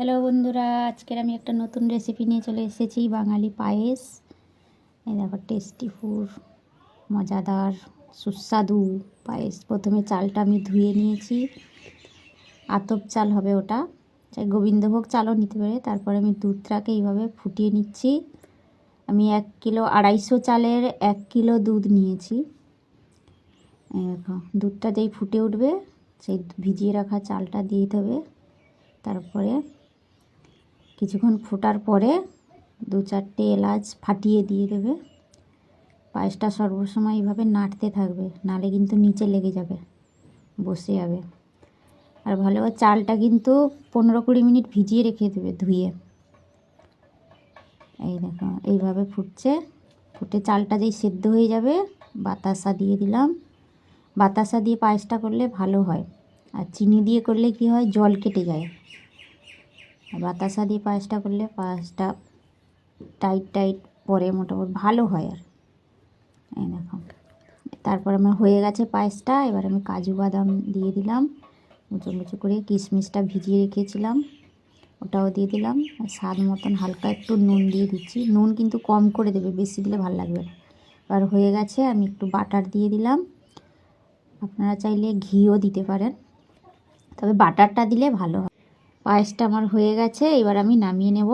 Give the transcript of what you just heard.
Hello বন্ধুরা, আজকের আমি একটা নতুন রেসিপি নিয়ে চলে এসেছি, বাঙালি পায়েস। এই দেখো টেস্টি ফুড মজাদার, সুস্বাদু পায়েস। প্রথমে চালটা আমি ধুয়ে নিয়েছি। আতপ চাল হবে ওটা। চাই গোবিন্দভোগ চালও নিতে পারে। তারপরে আমি দুধটাকে এইভাবে ফুটিয়ে নিচ্ছি। আমি এক কিলো আড়াইশো চালের এক কিলো দুধ নিয়েছি। দেখো, দুধটা যেই ফুটে উঠবে, সেই ভিজিয়ে রাখা চালটা দিয়ে দিতে হবে। তারপরে কিছুক্ষণ ফোটার পরে দু চারটে এলাচ ফাটিয়ে দিয়ে দেবে। পায়েসটা সর্বসময় এইভাবে নাড়তে থাকবে, নালে কিন্তু নিচে লেগে যাবে, বসে যাবে। আর ভালো চালটা কিন্তু পনেরো কুড়ি মিনিট ভিজিয়ে রেখে দেবে ধুয়ে। এই দেখো, এইভাবে ফুটছে। ফুটে চালটা যেই সেদ্ধ হয়ে যাবে, বাতাসা দিয়ে দিলাম। বাতাসা দিয়ে পায়েসটা করলে ভালো হয়। আর চিনি দিয়ে করলে কি হয়? জল কেটে যায়। বাতাসা দিয়ে পায়েসটা করলে পায়েসটা টাইট টাইট পরে মোটামুটি ভালো হয় আর। এই দেখো। তারপর আমার হয়ে গেছে পায়েসটা, এবার আমি কাজু বাদাম দিয়ে দিলাম। মুচো মুচো করে কিশমিশটা ভিজিয়ে রেখেছিলাম। ওটাও দিয়ে দিলাম। স্বাদ মতন হালকা একটু নুন দিয়ে দিচ্ছি। নুন কিন্তু কম করে দেবে, বেশি দিলে ভালো লাগবে না। এবার হয়ে গেছে, আমি একটু বাটার দিয়ে দিলাম। আপনারা চাইলে ঘিও দিতে পারেন। তবে বাটারটা দিলে ভালো হয়। পায়েসটা আমার হয়ে গেছে এবার আমি নামিয়ে নেব।